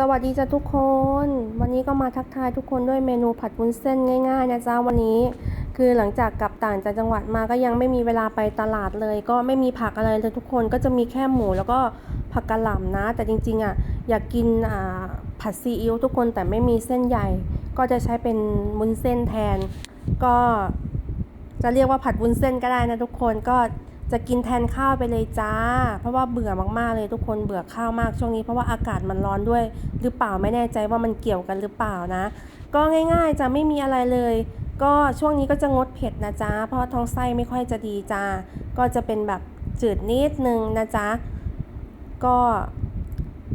สวัสดีจ้ะทุกคน วันนี้ก็มาทักทายทุกคนด้วยเมนูผัดวุ้นเส้นง่ายๆนะจ๊ะวันนี้ คือหลังจากกลับต่างจากจังหวัดมาก็ยังไม่มีเวลาไปตลาดเลย ก็ไม่มีผักอะไรเลยทุกคนก็จะมีแค่หมูแล้วก็ผักกะหล่ำนะ แต่จริงๆอะอยากกินอ่าผัดซีอิ๊วทุกคนแต่ไม่มีเส้นใหญ่ ก็จะใช้เป็นวุ้นเส้นแทน ก็จะเรียกว่าผัดวุ้นเส้นก็ได้นะทุกคนก็ จะกินแทนข้าวไปเลยจ้า เพราะว่าเบื่อมากๆเลยทุกคนเบื่อข้าวมากช่วงนี้เพราะว่าอากาศมันร้อนด้วย หรือเปล่าไม่แน่ใจว่ามันเกี่ยวกันหรือเปล่านะ ก็ง่ายๆจะไม่มีอะไรเลย ก็ช่วงนี้ก็จะงดเผ็ดนะจ๊ะเพราะท้องไส้ไม่ค่อยจะดีจ้าก็จะเป็นแบบจืดนิดนึงนะจ๊ะก็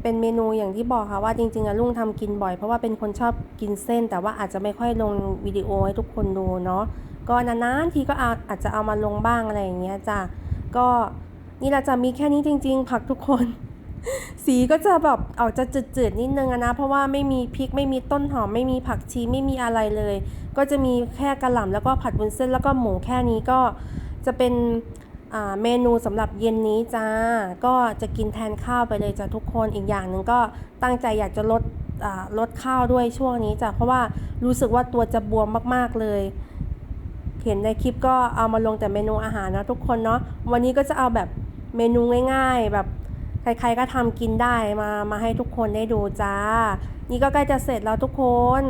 เป็นเมนูอย่างที่บอกค่ะว่าจริงๆอะลุงทำกินบ่อยเพราะว่าเป็นคนชอบกินเส้น แต่ว่าอาจจะไม่ค่อยลงวิดีโอให้ทุกคนดูเนาะ ก็นานๆทีก็อาอาจจะเอามาลงบ้างอะไรอย่างเงี้ยจ้ะก็นี่เราจะมีแค่นี้จริง ๆ ผักทุกคน สีก็จะแบบออกจะจืดๆนิดนึงนะ เพราะว่าไม่มีพริกไม่มีต้นหอมไม่มีผักชีไม่มีอะไรเลย ก็จะมีแค่กระหล่ำแล้วก็ผัดวุ้นเส้นแล้วก็หมูแค่นี้ก็จะเป็นเมนูสำหรับเย็นนี้จ้า ก็จะกินแทนข้าวไปเลยจ้ะทุกคนอีกอย่างหนึ่งก็ตั้งใจอยากจะลดลดข้าวด้วยช่วงนี้จ้ะเพราะว่ารู้สึกว่าตัวจะบวมมากๆเลย เห็นในคลิปก็เอามาลงแต่เมนูอาหารนะทุกคนเนาะวันนี้ก็จะเอาแบบเมนูง่าย ๆ แบบใครๆก็ทำกินได้มามาให้ทุกคนได้ดูจ้า นี่ก็ใกล้จะเสร็จแล้วทุกคน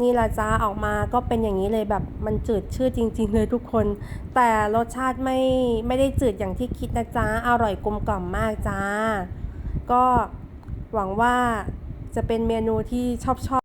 นี่ละจ้าออกมาก็เป็นอย่างนี้เลยแบบมันจืดชื่อจริง ๆ เลยทุกคน แต่รสชาติไม่ไม่ได้จืดอย่างที่คิดนะจ้าอร่อยกลมกล่อมมากจ้า ก็หวังว่าจะเป็นเมนูที่ชอบชอบ